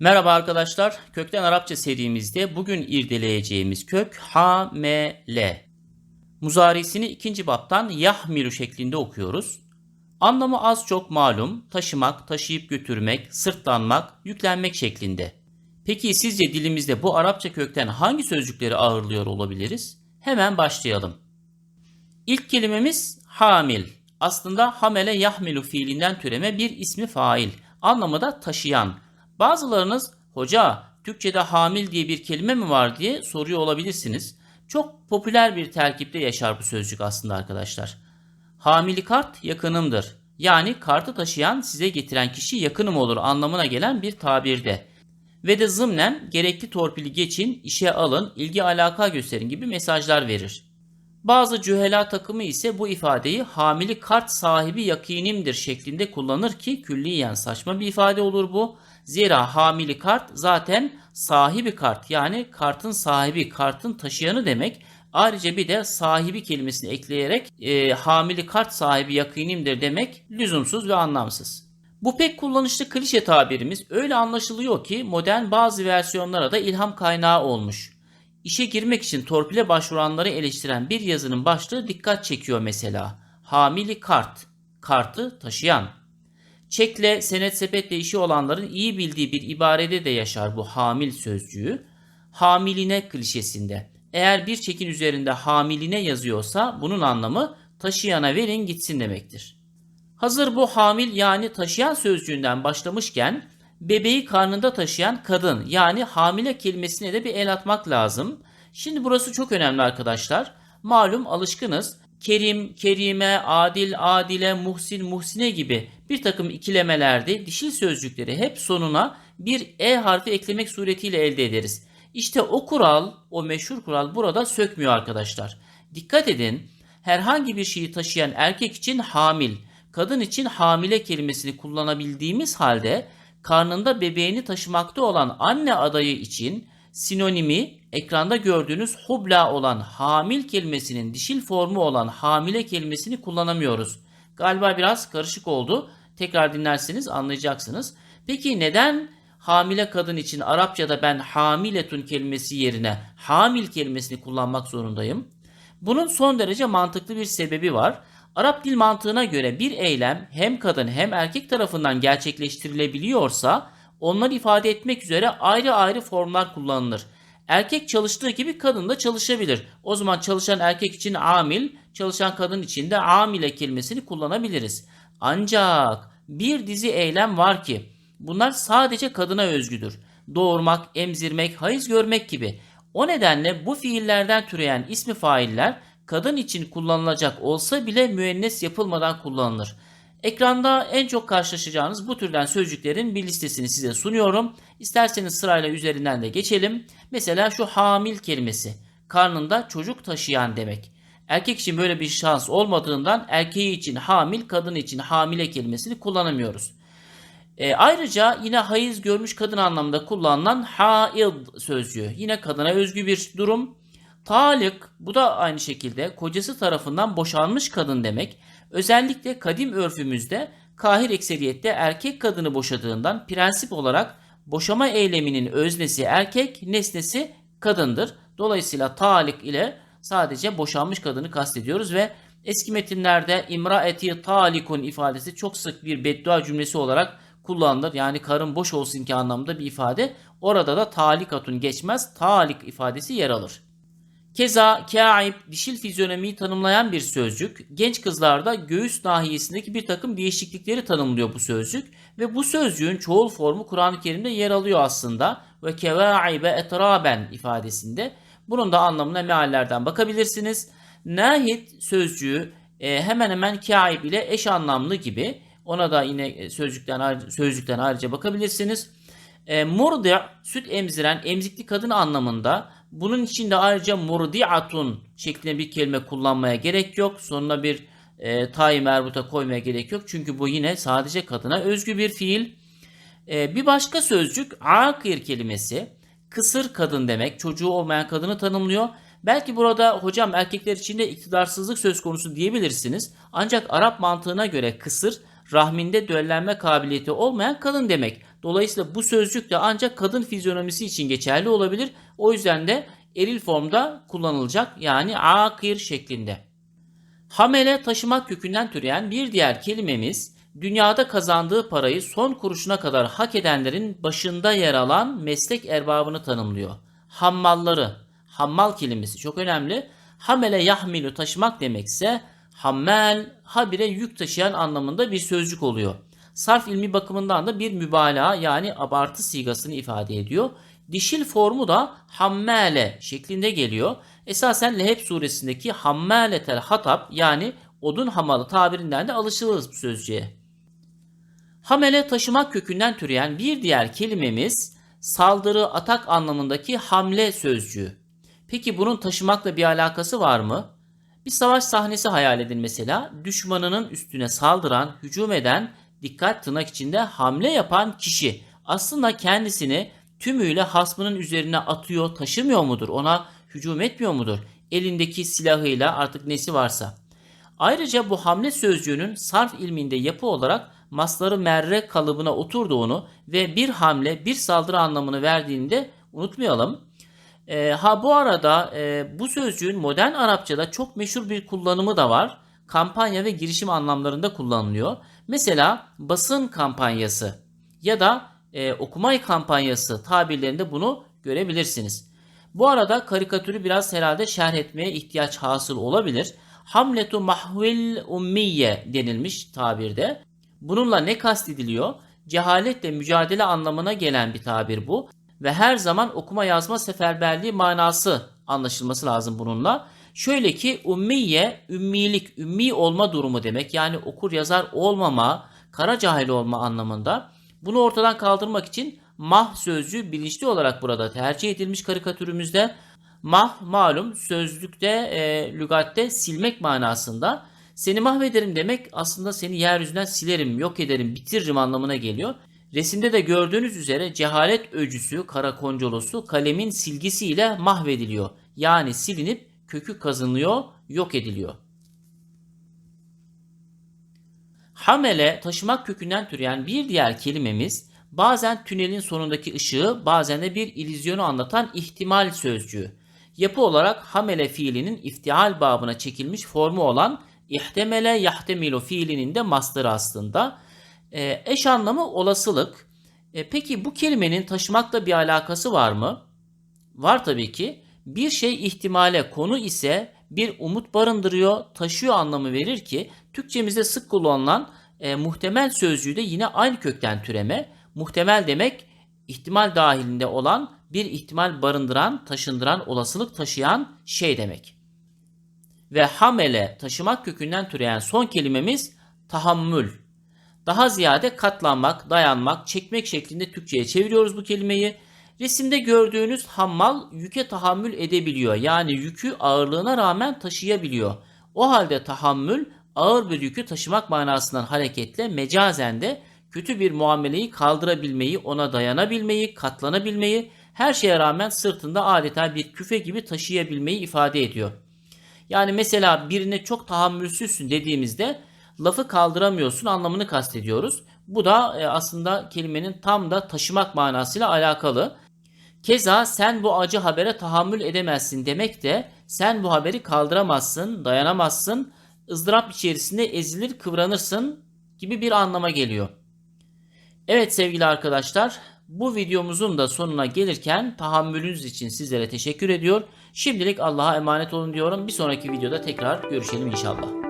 Merhaba arkadaşlar. Kökten Arapça serimizde bugün irdeleyeceğimiz kök hamele. Muzarisini ikinci baptan yahmilu şeklinde okuyoruz. Anlamı az çok malum. Taşımak, taşıyıp götürmek, sırtlanmak, yüklenmek şeklinde. Peki sizce dilimizde bu Arapça kökten hangi sözcükleri ağırlıyor olabiliriz? Hemen başlayalım. İlk kelimemiz hamil. Aslında hamele yahmilu fiilinden türeme bir ismi fail. Anlamı da taşıyan. Bazılarınız hoca Türkçe'de hamil diye bir kelime mi var diye soruyor olabilirsiniz. Çok popüler bir terkipte yaşar bu sözcük aslında arkadaşlar. Hamili kart yakınımdır. Yani kartı taşıyan size getiren kişi yakınım olur anlamına gelen bir tabirde. Ve de zımnen gerekli torpili geçin, işe alın, ilgi alaka gösterin gibi mesajlar verir. Bazı cühela takımı ise bu ifadeyi hamili kart sahibi yakinimdir şeklinde kullanır ki külliyen saçma bir ifade olur bu. Zira hamili kart zaten sahibi kart yani kartın sahibi, kartın taşıyanı demek. Ayrıca bir de sahibi kelimesini ekleyerek e, hamili kart sahibi yakinimdir demek lüzumsuz ve anlamsız. Bu pek kullanışlı klişe tabirimiz öyle anlaşılıyor ki modern bazı versiyonlara da ilham kaynağı olmuş. İşe girmek için torpile başvuranları eleştiren bir yazının başlığı dikkat çekiyor mesela. Hamili kart, kartı taşıyan. Çekle, senet sepetle işi olanların iyi bildiği bir ibarede de yaşar bu hamil sözcüğü. Hamiline klişesinde. Eğer bir çekin üzerinde hamiline yazıyorsa bunun anlamı taşıyana verin gitsin demektir. Hazır bu hamil yani taşıyan sözcüğünden başlamışken bebeği karnında taşıyan kadın yani hamile kelimesine de bir el atmak lazım. Şimdi burası çok önemli arkadaşlar. Malum alışkınız. Kerim, kerime, adil, adile, muhsin, muhsine gibi bir takım ikilemelerde dişil sözcükleri hep sonuna bir e harfi eklemek suretiyle elde ederiz. İşte o kural, o meşhur kural burada sökmüyor arkadaşlar. Dikkat edin, herhangi bir şeyi taşıyan erkek için hamil, kadın için hamile kelimesini kullanabildiğimiz halde karnında bebeğini taşımakta olan anne adayı için sinonimi ekranda gördüğünüz hubla olan hamil kelimesinin dişil formu olan hamile kelimesini kullanamıyoruz. Galiba biraz karışık oldu. Tekrar dinlerseniz anlayacaksınız. Peki neden hamile kadın için Arapçada ben hamiletun kelimesi yerine hamil kelimesini kullanmak zorundayım? Bunun son derece mantıklı bir sebebi var. Arap dil mantığına göre bir eylem hem kadın hem erkek tarafından gerçekleştirilebiliyorsa onları ifade etmek üzere ayrı ayrı formlar kullanılır. Erkek çalıştığı gibi kadın da çalışabilir. O zaman çalışan erkek için amil, çalışan kadın için de amile kelimesini kullanabiliriz. Ancak bir dizi eylem var ki bunlar sadece kadına özgüdür. Doğurmak, emzirmek, hayız görmek gibi. O nedenle bu fiillerden türeyen ismi failler kadın için kullanılacak olsa bile müennes yapılmadan kullanılır. Ekranda en çok karşılaşacağınız bu türden sözcüklerin bir listesini size sunuyorum. İsterseniz sırayla üzerinden de geçelim. Mesela şu hamil kelimesi. Karnında çocuk taşıyan demek. Erkek için böyle bir şans olmadığından erkeği için hamil, kadın için hamile kelimesini kullanamıyoruz. E, ayrıca yine hayız görmüş kadın anlamında kullanılan haid sözcüğü. Yine kadına özgü bir durum. Talik bu da aynı şekilde kocası tarafından boşanmış kadın demek. Özellikle kadim örfümüzde kahir ekseriyette erkek kadını boşadığından prensip olarak boşama eyleminin öznesi erkek, nesnesi kadındır. Dolayısıyla talik ile sadece boşanmış kadını kastediyoruz ve eski metinlerde imraeti talikun ifadesi çok sık bir beddua cümlesi olarak kullanılır. Yani karın boş olsun ki anlamda bir ifade. Orada da talikatun geçmez. Talik ifadesi yer alır. Keza kâib dişil fizyonomiyi tanımlayan bir sözcük. Genç kızlarda göğüs nahiyesindeki bir takım değişiklikleri tanımlıyor bu sözcük. Ve bu sözcüğün çoğul formu Kur'an-ı Kerim'de yer alıyor aslında. Ve kevâibe etraben ifadesinde. Bunun da anlamına meallerden bakabilirsiniz. Nahit sözcüğü e, hemen hemen kâib ile eş anlamlı gibi. Ona da yine sözcükten, sözcükten ayrıca bakabilirsiniz. E, murdi süt emziren emzikli kadın anlamında bunun için de ayrıca murdiatun şeklinde bir kelime kullanmaya gerek yok. Sonuna bir e, tay merbuta koymaya gerek yok. Çünkü bu yine sadece kadına özgü bir fiil. E, bir başka sözcük akir kelimesi. Kısır kadın demek. Çocuğu olmayan kadını tanımlıyor. Belki burada hocam erkekler için de iktidarsızlık söz konusu diyebilirsiniz. Ancak Arap mantığına göre kısır rahminde döllenme kabiliyeti olmayan kadın demek. Dolayısıyla bu sözcük de ancak kadın fizyonomisi için geçerli olabilir. O yüzden de eril formda kullanılacak yani akir şeklinde. Hamele taşımak kökünden türeyen bir diğer kelimemiz dünyada kazandığı parayı son kuruşuna kadar hak edenlerin başında yer alan meslek erbabını tanımlıyor. Hammalları, hammal kelimesi çok önemli. Hamele yahmilu taşımak demekse hammel habire yük taşıyan anlamında bir sözcük oluyor. Sarf ilmi bakımından da bir mübalağa yani abartı sigasını ifade ediyor. Dişil formu da hammale şeklinde geliyor. Esasen Leheb suresindeki hammaletel hatab yani odun hamalı tabirinden de alışılırız bu sözcüğe. Hamele taşımak kökünden türeyen bir diğer kelimemiz saldırı, atak anlamındaki hamle sözcüğü. Peki bunun taşımakla bir alakası var mı? Bir savaş sahnesi hayal edin mesela. Düşmanının üstüne saldıran, hücum eden, dikkat tırnak içinde hamle yapan kişi aslında kendisini tümüyle hasmının üzerine atıyor, taşımıyor mudur? Ona hücum etmiyor mudur? Elindeki silahıyla artık nesi varsa. Ayrıca bu hamle sözcüğünün sarf ilminde yapı olarak masları merre kalıbına oturduğunu ve bir hamle bir saldırı anlamını verdiğini de unutmayalım. E, ha bu arada e, bu sözcüğün modern Arapçada çok meşhur bir kullanımı da var. Kampanya ve girişim anlamlarında kullanılıyor. Mesela basın kampanyası ya da e, okumay kampanyası tabirlerinde bunu görebilirsiniz. Bu arada karikatürü biraz herhalde şerh etmeye ihtiyaç hasıl olabilir. Hamletu mahvil ummiye denilmiş tabirde. Bununla ne kastediliyor? Cehaletle mücadele anlamına gelen bir tabir bu ve her zaman okuma yazma seferberliği manası anlaşılması lazım bununla. Şöyle ki ummiye, ümmilik, ümmi olma durumu demek. Yani okur yazar olmama, kara cahil olma anlamında. Bunu ortadan kaldırmak için mah sözcüğü bilinçli olarak burada tercih edilmiş karikatürümüzde. Mah malum sözlükte, e, lügatte silmek manasında. Seni mahvederim demek aslında seni yeryüzünden silerim, yok ederim, bitiririm anlamına geliyor. Resimde de gördüğünüz üzere cehalet öcüsü, karakoncolosu kalemin silgisiyle mahvediliyor. Yani silinip kökü kazınıyor, yok ediliyor. Hamele taşımak kökünden türeyen bir diğer kelimemiz bazen tünelin sonundaki ışığı bazen de bir ilizyonu anlatan ihtimal sözcüğü. Yapı olarak hamele fiilinin iftial babına çekilmiş formu olan ihtemele yahtemilu fiilinin de mastarı aslında. E, eş anlamı olasılık. E, peki bu kelimenin taşımakla bir alakası var mı? Var tabii ki. Bir şey ihtimale konu ise bir umut barındırıyor, taşıyor anlamı verir ki Türkçemizde sık kullanılan e, muhtemel sözcüğü de yine aynı kökten türeme. Muhtemel demek ihtimal dahilinde olan bir ihtimal barındıran, taşındıran, olasılık taşıyan şey demek. Ve hamele taşımak kökünden türeyen son kelimemiz tahammül. Daha ziyade katlanmak, dayanmak, çekmek şeklinde Türkçe'ye çeviriyoruz bu kelimeyi. Resimde gördüğünüz hammal yüke tahammül edebiliyor. Yani yükü ağırlığına rağmen taşıyabiliyor. O halde tahammül ağır bir yükü taşımak manasından hareketle mecazen de kötü bir muameleyi kaldırabilmeyi, ona dayanabilmeyi, katlanabilmeyi, her şeye rağmen sırtında adeta bir küfe gibi taşıyabilmeyi ifade ediyor. Yani mesela birine çok tahammülsüzsün dediğimizde lafı kaldıramıyorsun anlamını kastediyoruz. Bu da e, aslında kelimenin tam da taşımak manasıyla alakalı. Keza sen bu acı habere tahammül edemezsin demek de sen bu haberi kaldıramazsın, dayanamazsın, ızdırap içerisinde ezilir kıvranırsın gibi bir anlama geliyor. Evet sevgili arkadaşlar bu videomuzun da sonuna gelirken tahammülünüz için sizlere teşekkür ediyor. Şimdilik Allah'a emanet olun diyorum. Bir sonraki videoda tekrar görüşelim inşallah.